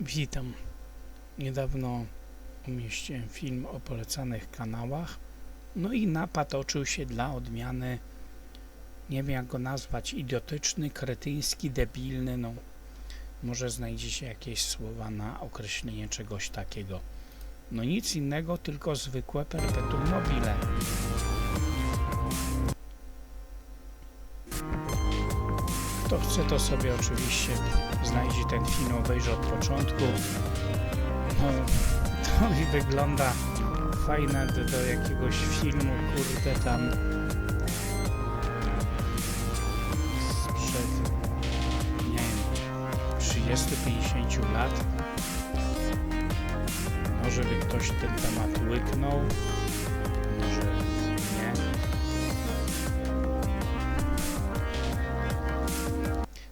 Witam. Niedawno umieściłem film o polecanych kanałach. No i napad oczył się dla odmiany, nie wiem jak go nazwać, idiotyczny, kretyński, debilny, no może znajdziecie jakieś słowa na określenie czegoś takiego. No nic innego, tylko zwykłe perpetuum mobile. Kto chce, to sobie oczywiście znajdzie ten film, obejrzy od początku. No, to mi wygląda fajne do, do jakiegoś filmu, kurde, tam sprzed, nie wiem, 30-50 lat. Może by ktoś ten temat łyknął,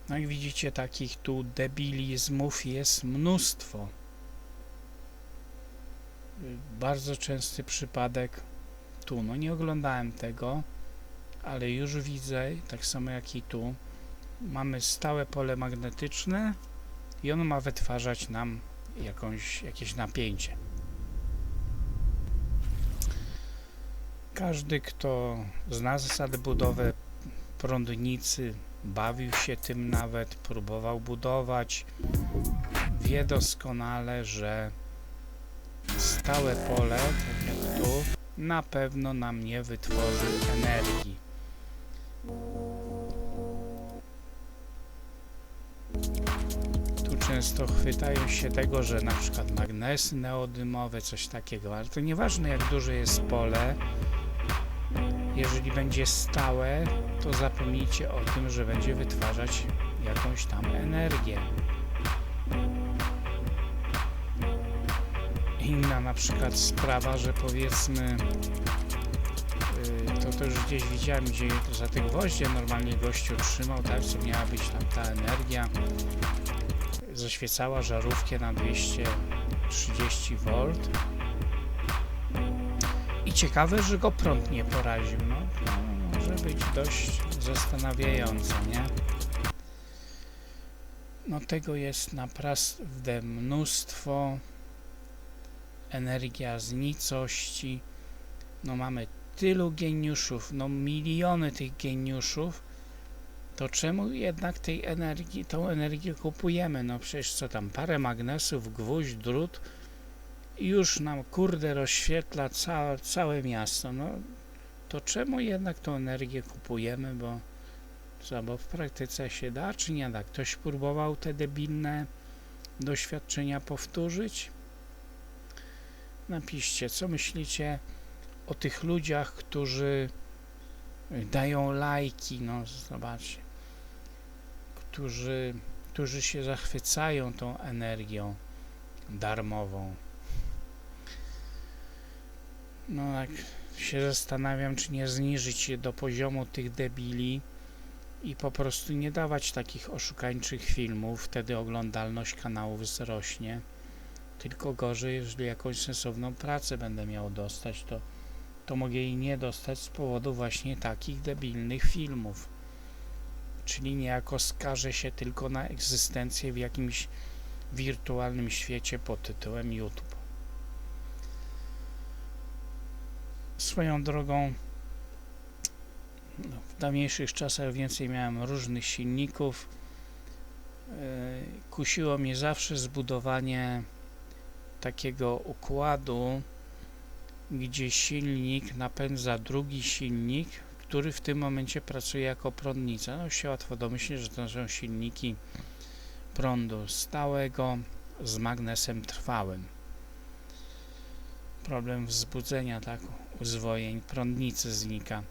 No i widzicie, takich tu debilizmów jest mnóstwo. Bardzo częsty przypadek tu. No nie oglądałem tego, ale już widzę, tak samo jak i tu, mamy stałe pole magnetyczne i ono ma wytwarzać nam jakąś, jakieś napięcie. Każdy, kto zna zasady budowy prądnicy, bawił się tym nawet, próbował budować, wie doskonale, że stałe pole, tak jak tu, na pewno nam nie wytworzy energii. Tu często chwytają się tego, że na przykład magnesy neodymowe, coś takiego, ale to nieważne jak duże jest pole, jeżeli będzie stałe, to zapomnijcie o tym, że będzie wytwarzać jakąś tam energię. Inna na przykład sprawa, że powiedzmy, yy, to, już gdzieś widziałem, gdzie za te gwoździe normalnie gościu trzymał, tak, co miała być tam ta energia, zaświecała żarówkę na 230 V. Ciekawe, że go prąd nie poraził. No, może być dość zastanawiające, nie? No tego jest naprawdę mnóstwo. Energia z nicości. No mamy tylu geniuszów, no miliony tych geniuszów. To czemu jednak tej energii, tą energię kupujemy? No przecież co tam, parę magnesów, gwóźdź, drut już nam kurde rozświetla całe, całe miasto. No to czemu jednak tą energię kupujemy, bo co, bo w praktyce się da, czy nie da? Ktoś próbował te debilne doświadczenia powtórzyć? Napiszcie, co myślicie o tych ludziach, którzy dają lajki, no zobaczcie, którzy, którzy się zachwycają tą energią darmową. No tak się zastanawiam, czy nie zniżyć je do poziomu tych debili i po prostu nie dawać takich oszukańczych filmów, wtedy oglądalność kanałów wzrośnie. Tylko gorzej, jeżeli jakąś sensowną pracę będę miał dostać, to, to mogę jej nie dostać z powodu właśnie takich debilnych filmów. Czyli niejako skażę się tylko na egzystencję w jakimś wirtualnym świecie pod tytułem YouTube. Swoją drogą, no, w dawniejszych czasach więcej miałem różnych silników. Yy, Kusiło mnie zawsze zbudowanie takiego układu, gdzie silnik napędza drugi silnik, który w tym momencie pracuje jako prądnica. No się łatwo domyślić, że to są silniki prądu stałego z magnesem trwałym. Problem wzbudzenia, tak, uzwojeń prądnicy znika.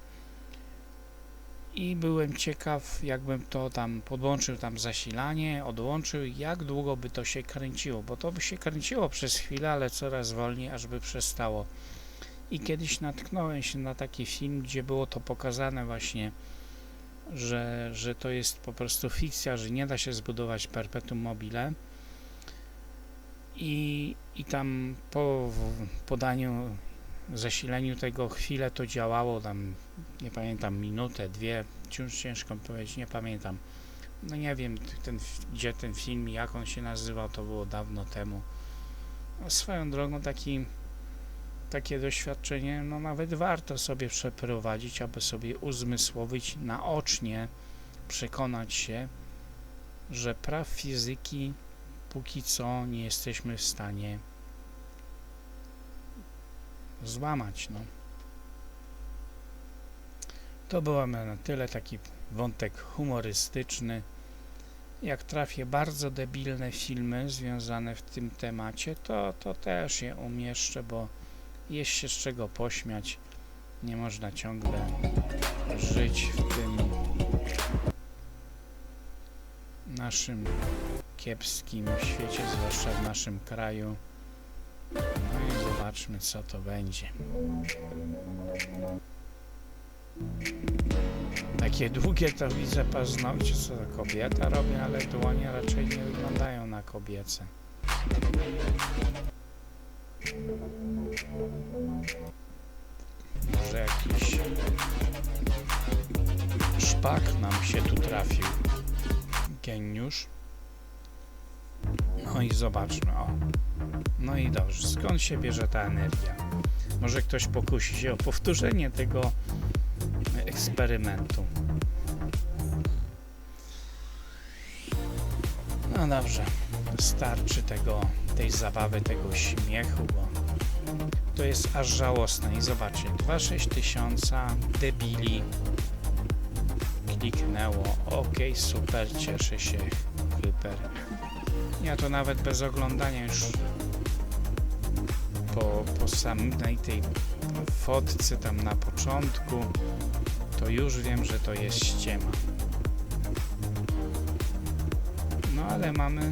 I byłem ciekaw, jakbym to tam podłączył tam zasilanie, odłączył, jak długo by to się kręciło, bo to by się kręciło przez chwilę, ale coraz wolniej, aż by przestało. I kiedyś natknąłem się na taki film, gdzie było to pokazane właśnie, że, że to jest po prostu fikcja, że nie da się zbudować perpetuum mobile. I, i tam po podaniu zasileniu tego chwilę to działało tam, nie pamiętam, minutę, dwie, cięż- ciężko powiedzieć, nie pamiętam. No nie wiem, ten, gdzie ten film jak on się nazywał, to było dawno temu. No, swoją drogą taki, takie doświadczenie, no nawet warto sobie przeprowadzić, aby sobie uzmysłowić naocznie, przekonać się, że praw fizyki póki co nie jesteśmy w stanie złamać, no. To była na tyle taki wątek humorystyczny. Jak trafię bardzo debilne filmy związane w tym temacie, to, to też je umieszczę, bo jest się z czego pośmiać. Nie można ciągle żyć w tym naszym kiepskim świecie, zwłaszcza w naszym kraju. No i zobaczmy, co to będzie. Takie długie to widzę paznokcie, co to kobieta robi, ale dłonie raczej nie wyglądają na kobiece. Może jakiś szpak nam się tu trafił. Geniusz. No i zobaczmy, o. No i dobrze, skąd się bierze ta energia? Może ktoś pokusi się o powtórzenie tego eksperymentu. No dobrze, starczy tego, tej zabawy, tego śmiechu, bo to jest aż żałosne. I zobaczcie, 2,6 tysiąca debili kliknęło. Ok, super, cieszę się, hyper. Ja to nawet bez oglądania już po, po samej tej fotce tam na początku to już wiem, że to jest ściema. No ale mamy,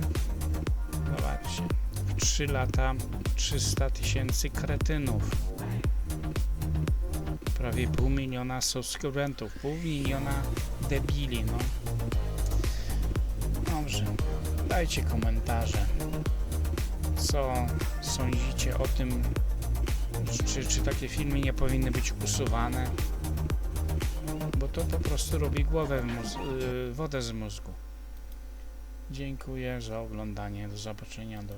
zobaczcie, w 3 lata 300 tysięcy kretynów. Prawie pół miliona subskrybentów, pół miliona debili, no. Dobrze, dajcie komentarze, co sądzicie o tym, czy, czy takie filmy nie powinny być usuwane bo to po prostu robi głowę, y, wodę z mózgu. Dziękuję za oglądanie. Do zobaczenia. Do